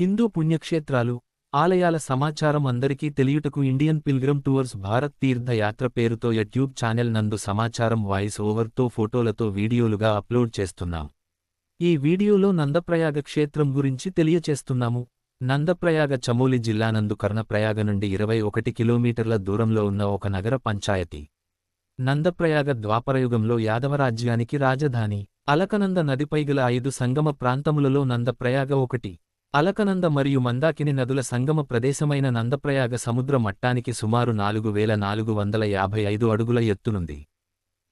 హిందూ పుణ్యక్షేత్రాలు ఆలయాల సమాచారం అందరికీ తెలియుటకు ఇండియన్ పిల్గ్రమ్ టూర్స్ భారత్ తీర్థయాత్ర పేరుతో యూట్యూబ్ ఛానల్ నందు సమాచారం వాయిస్ ఓవర్తో ఫోటోలతో వీడియోలుగా అప్లోడ్ చేస్తున్నాం. ఈ వీడియోలో నందప్రయాగ క్షేత్రం గురించి తెలియచేస్తున్నాము. నందప్రయాగ చమోలి జిల్లా నందు కర్ణప్రయాగ నుండి ఇరవై ఒకటి కిలోమీటర్ల దూరంలో ఉన్న ఒక నగర పంచాయతీ. నందప్రయాగ ద్వాపరయుగంలో యాదవరాజ్యానికి రాజధాని. అలకనంద నదిపై గల ఐదు సంగమ ప్రాంతములలో నందప్రయాగ ఒకటి. అలకనంద మరియు మందాకిని నదుల సంగమ ప్రదేశమైన నందప్రయాగ సముద్ర మట్టానికి సుమారు నాలుగు వేల నాలుగు వందల యాభై ఐదు అడుగుల ఎత్తునుంది.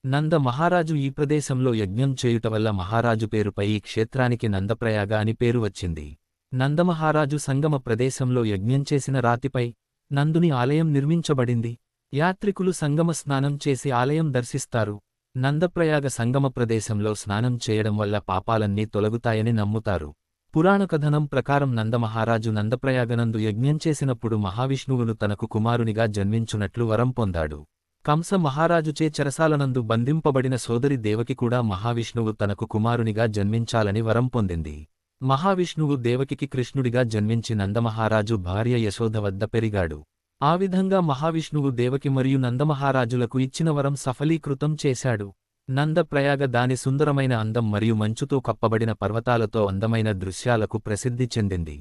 నంద మహారాజు ఈ ప్రదేశంలో యజ్ఞం చేయుట వల్ల మహారాజు పేరుపై ఈ క్షేత్రానికి నందప్రయాగ అని పేరు వచ్చింది. నందమహారాజు సంగమ ప్రదేశంలో యజ్ఞం చేసిన రాతిపై నందుని ఆలయం నిర్మించబడింది. యాత్రికులు సంగమ స్నానం చేసి ఆలయం దర్శిస్తారు. నందప్రయాగ సంగమ ప్రదేశంలో స్నానం చేయడం వల్ల పాపాలన్నీ తొలగుతాయని నమ్ముతారు. పురాణకథనం ప్రకారం నందమహారాజు నందప్రయాగనందు యజ్ఞం చేసినప్పుడు మహావిష్ణువును తనకు కుమారునిగా జన్మించునట్లు వరం పొందాడు. కంస మహారాజుచే చెరసాలనందు బంధింపబడిన సోదరి దేవకి కూడా మహావిష్ణువు తనకు కుమారునిగా జన్మించాలని వరం పొందింది. మహావిష్ణువు దేవకికి కృష్ణుడిగా జన్మించి నందమహారాజు భార్య యశోద వద్ద పెరిగాడు. ఆ విధంగా మహావిష్ణువు దేవకి మరియు నందమహారాజులకు ఇచ్చిన వరం సఫలీకృతం చేశాడు. నందప్రయాగ దాని సుందరమైన అందం మరియు మంచుతో కప్పబడిన పర్వతాలతో అందమైన దృశ్యాలకు ప్రసిద్ధి చెందింది.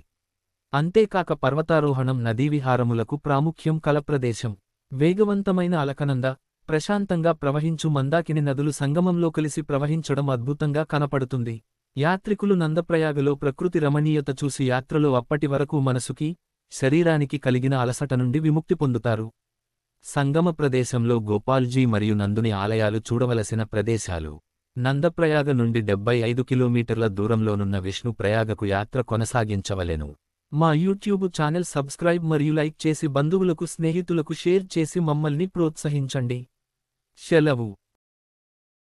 అంతేకాక పర్వతారోహణం నదీవిహారములకు ప్రాముఖ్యం కల ప్రదేశం వేగవంతమైన అలకనంద ప్రశాంతంగా ప్రవహించు మందాకిని నదులు సంగమంలో కలిసి ప్రవహించడం అద్భుతంగా కనపడుతుంది. యాత్రికులు నందప్రయాగలో ప్రకృతి రమణీయత చూసి యాత్రలో అప్పటి వరకు మనసుకి శరీరానికి కలిగిన అలసట నుండి విముక్తి పొందుతారు. సంగమ ప్రదేశంలో గోపాల్జీ మరియు నందుని ఆలయాలు చూడవలసిన ప్రదేశాలు. నందప్రయాగ నుండి డెబ్బై ఐదు కిలోమీటర్ల దూరంలోనున్న విష్ణు ప్రయాగకు యాత్ర కొనసాగించవలెను. మా యూట్యూబ్ ఛానల్ సబ్స్క్రైబ్ మరియు లైక్ చేసి బంధువులకు స్నేహితులకు షేర్ చేసి మమ్మల్ని ప్రోత్సహించండి. సెలవు.